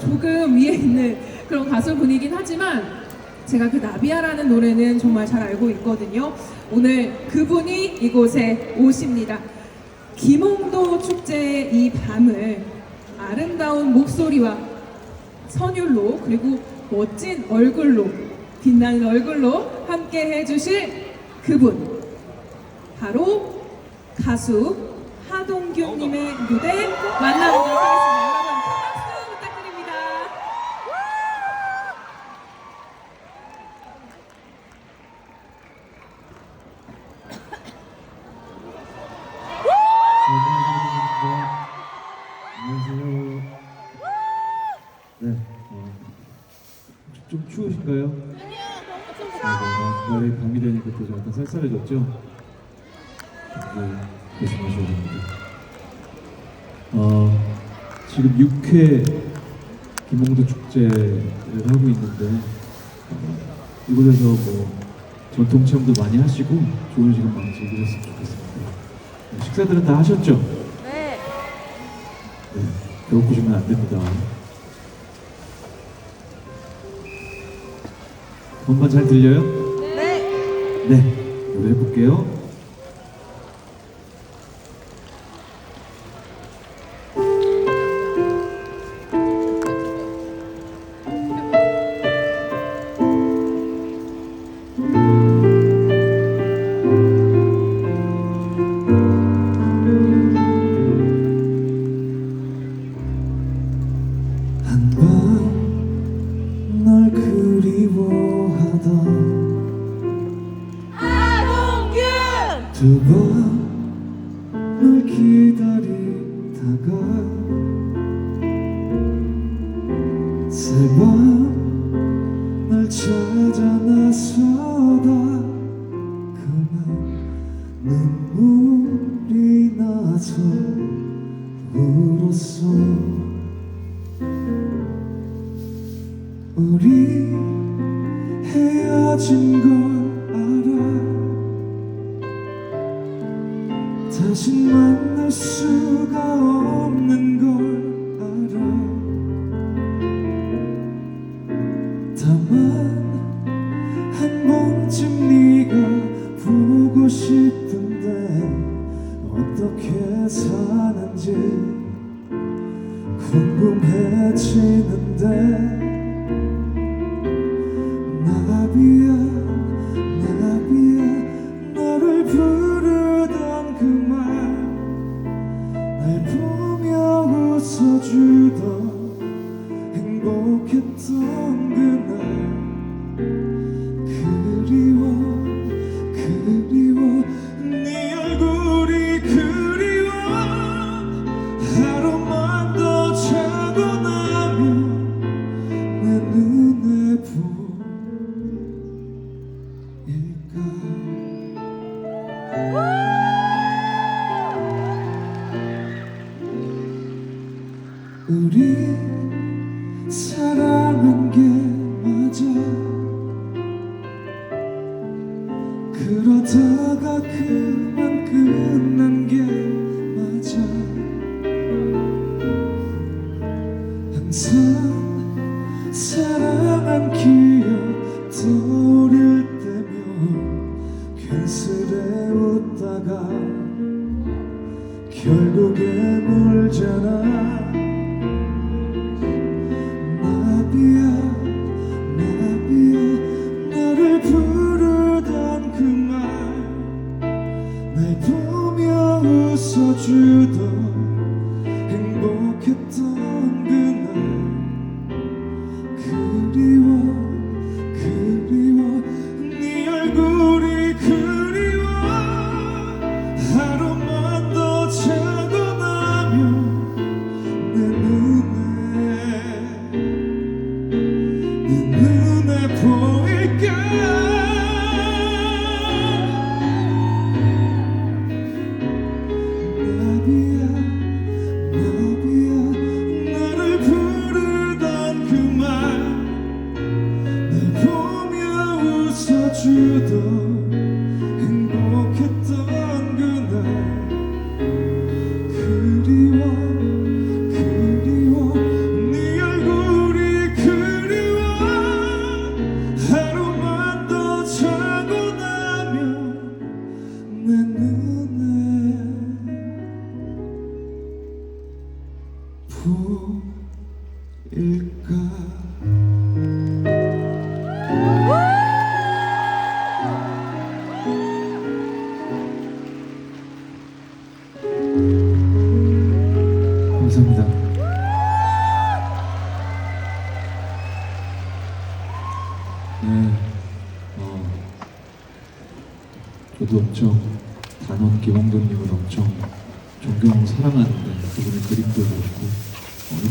조금 위에 있는 그런 가수 분이긴 하지만 제가 그 나비야라는 노래는 정말 잘 알고 있거든요. 오늘 그분이 이곳에 오십니다. 김홍도 축제의 이 밤을 아름다운 목소리와 선율로 그리고 멋진 얼굴로 빛나는 얼굴로 함께 해주실 그분 바로 가수 하동균님의 무대 만나보도록 하겠습니다. 안녕하세요. 네, 어, 좀 추우신가요? 네, 네, 날이 밤이 되니까 또 약간 쌀쌀해졌죠? 네, 조심하셔야 됩니다. 어, 지금 6회 김홍도 축제를 하고 있는데 어, 이곳에서 뭐 전통 체험도 많이 하시고 좋은 시간 많이 즐기셨으면 좋겠습니다. 네, 식사들은 다 하셨죠? 네. 네, 배고프시면 안 됩니다. 음반 잘 들려요? 네. 네, 노래 해볼게요. 눈물이 나서 울었어. 우리 헤어진 걸 그러다가 그만 끝난 게 맞아. 항상 사랑한 기억 떠오를 때면 괜스레 웃다가 결국에 물잖아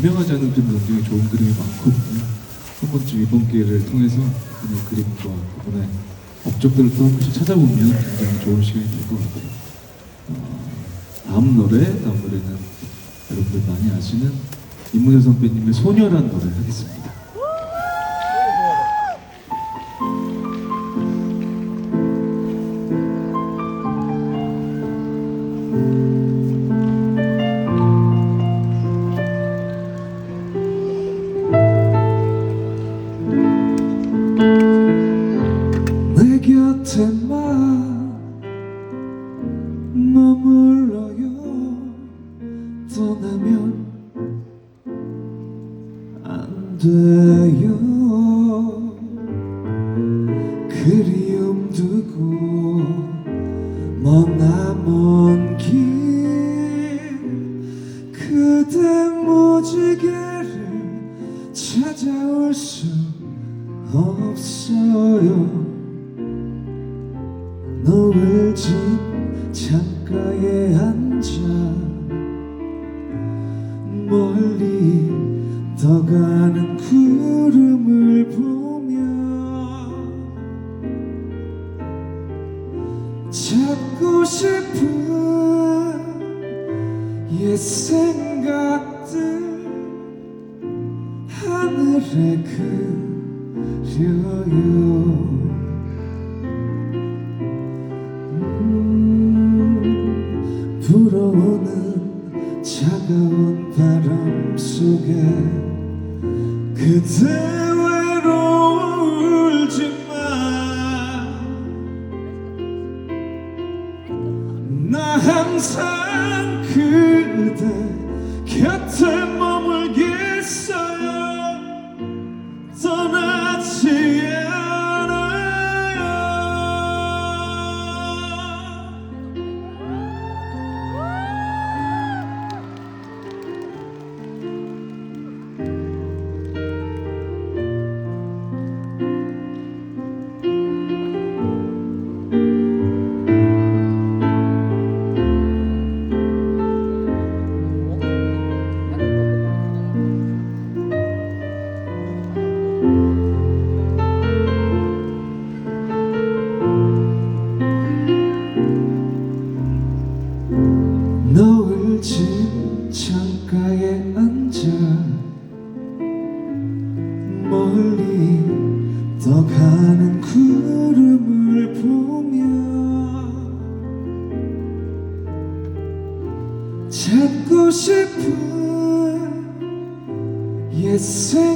유명하지 않은 그림도 굉장히 좋은 그림이 많거든요. 한 번쯤 이번 기회를 통해서 그런 그림과 그분의 업적들을 또 한 번씩 찾아보면 굉장히 좋은 시간이 될 것 같아요. 어, 다음 노래, 다음 노래는 여러분들 많이 아시는 임문현 선배님의 소녀란 노래 하겠습니다. 떠나면 안 돼요. 옛 생각들 하늘에 그려요. It's.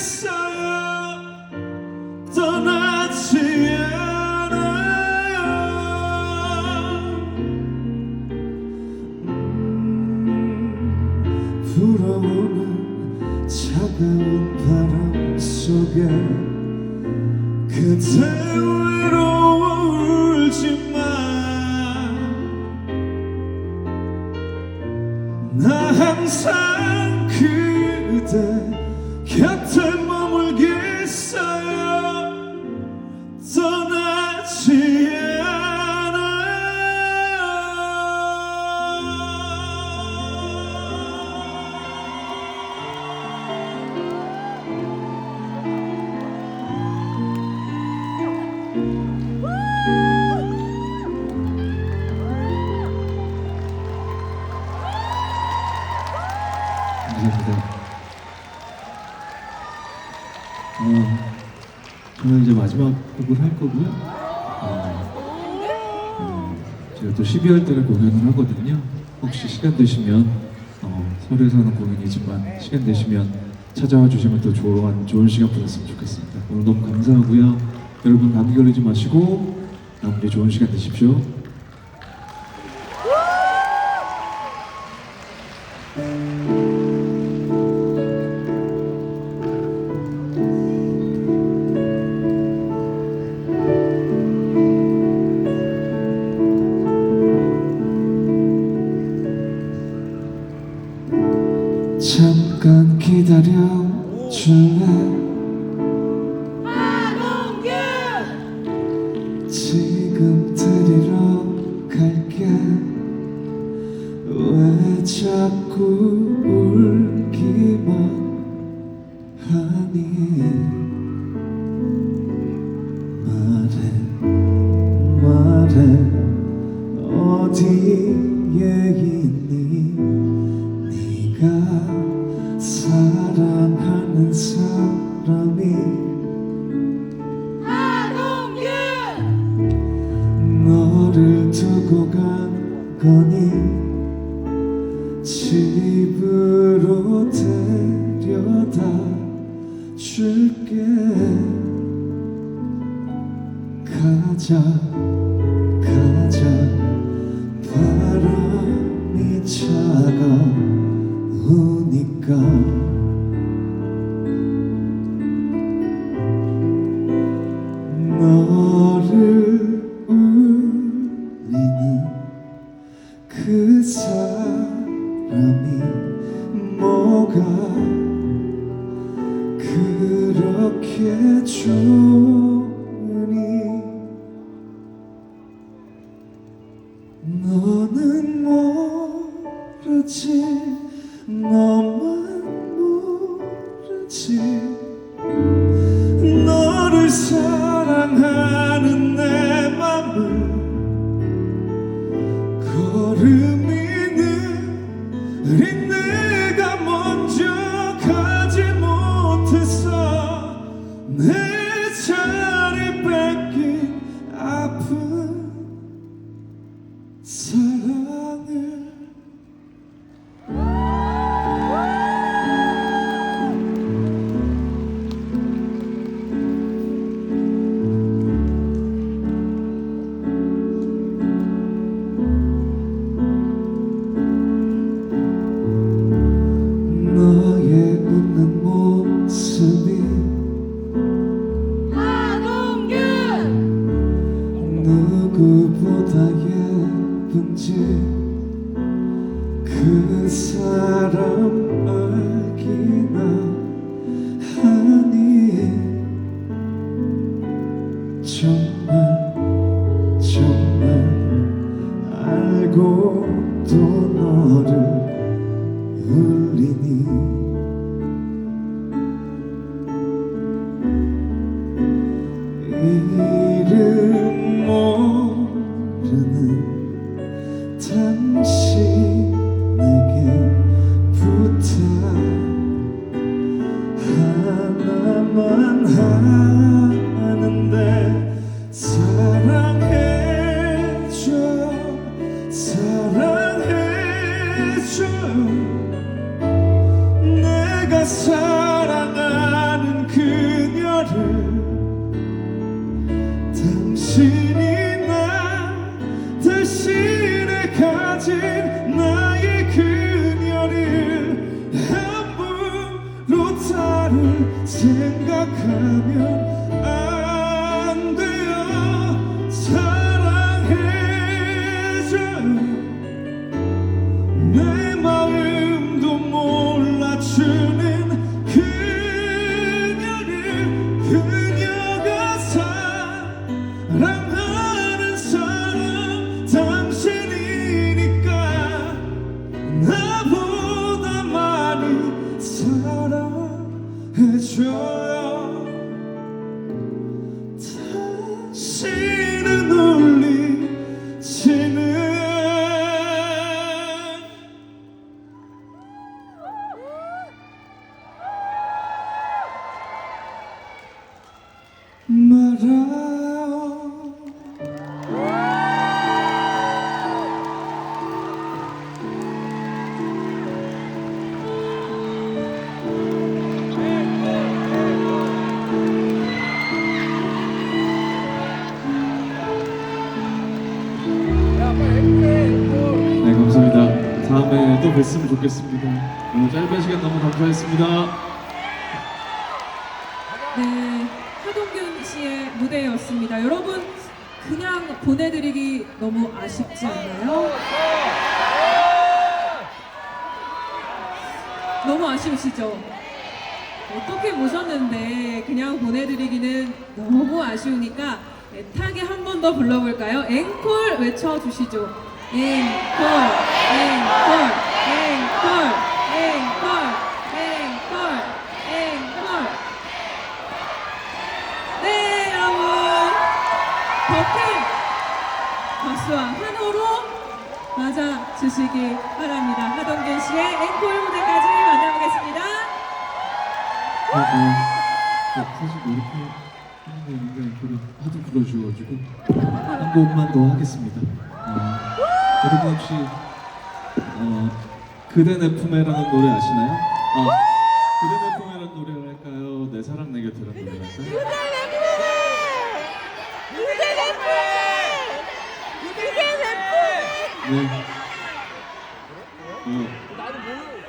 so 오늘 이제 마지막 곡을 할 거고요. 어, 네. 제가 또 12월 달에 공연을 하거든요. 혹시 시간 되시면 어, 서울에 사는 공연이지만 시간 되시면 찾아와 주시면 또 좋은 좋은 시간 보냈으면 좋겠습니다. 오늘 너무 감사하고요. 여러분 감기 걸리지 마시고 남은 게 좋은 시간 되십시오. 정말 정말 알고도 너를 흘리니. ti. True. 뵀으면 좋겠습니다. 오늘 짧은 시간 너무 감사했습니다. 네, 하동균 씨의 무대였습니다. 여러분, 그냥 보내드리기 너무 아쉽지 않나요? 너무 아쉬우시죠? 어떻게 모셨는데 그냥 보내드리기는 너무 아쉬우니까 애타게 한 번 더 불러볼까요? 앵콜 외쳐주시죠. 앵콜, 앵콜, 앵콜, 앵콜, 앵콜, 앵콜. 네, 주시기 바랍니다. 하동균 씨의 앵콜 무대까지 만나보겠습니다. 어, 어, 어, 사실 이렇게 하는 거 있는데 그걸 하도 불러주셔가지고 한 곡만 더 하겠습니다. 어, 여러분 혹시 어, 그대 내 품에라는 노래 아시나요? 아, 그대 내 품에라는 노래를 할까요? 내 사랑 내 곁에라는 노래를 할까요? 네. 어,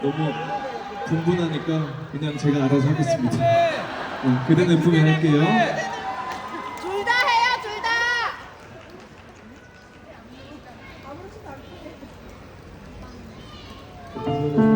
너무 분분하니까 그냥 제가 알아서 하겠습니다. 어, 그대 내 품에 할게요. 둘 다 해요, 둘 다. 별 해는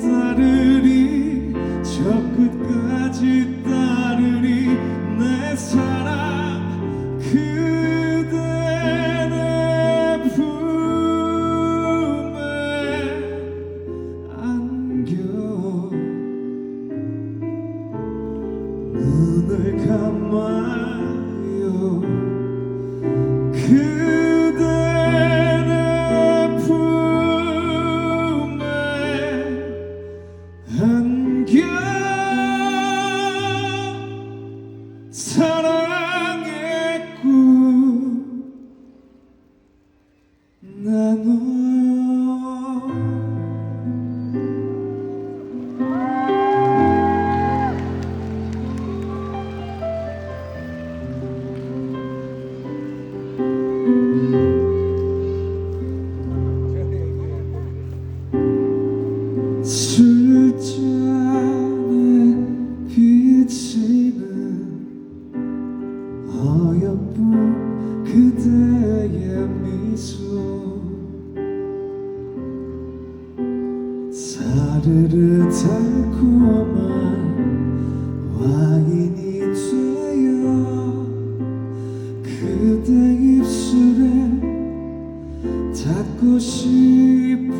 따르리 저 끝까지 따르리 내 사랑 닿고 싶어라.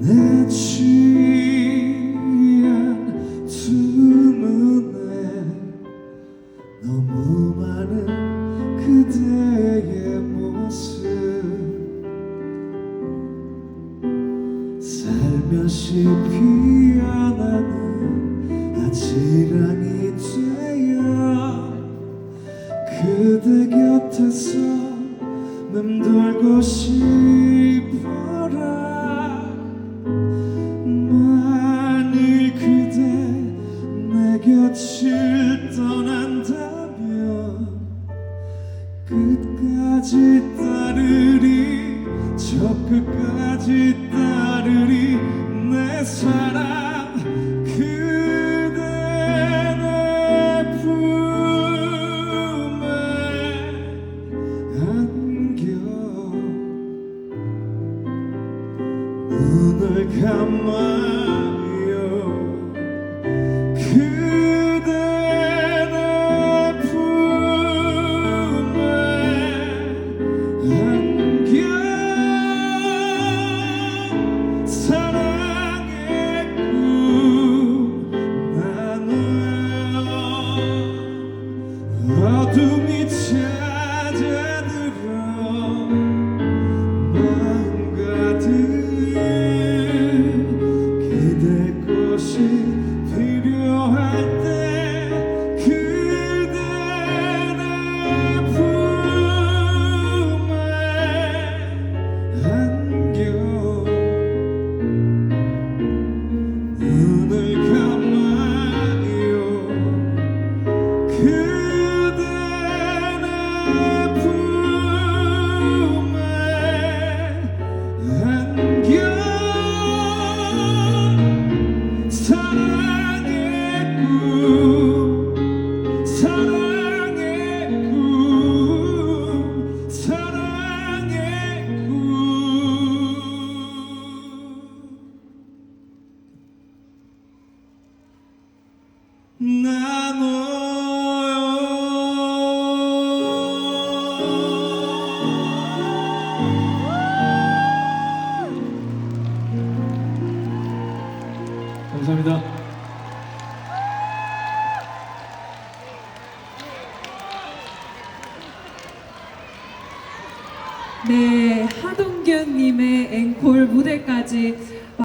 내취 끝까지 따르리 저 끝까지 Thank you.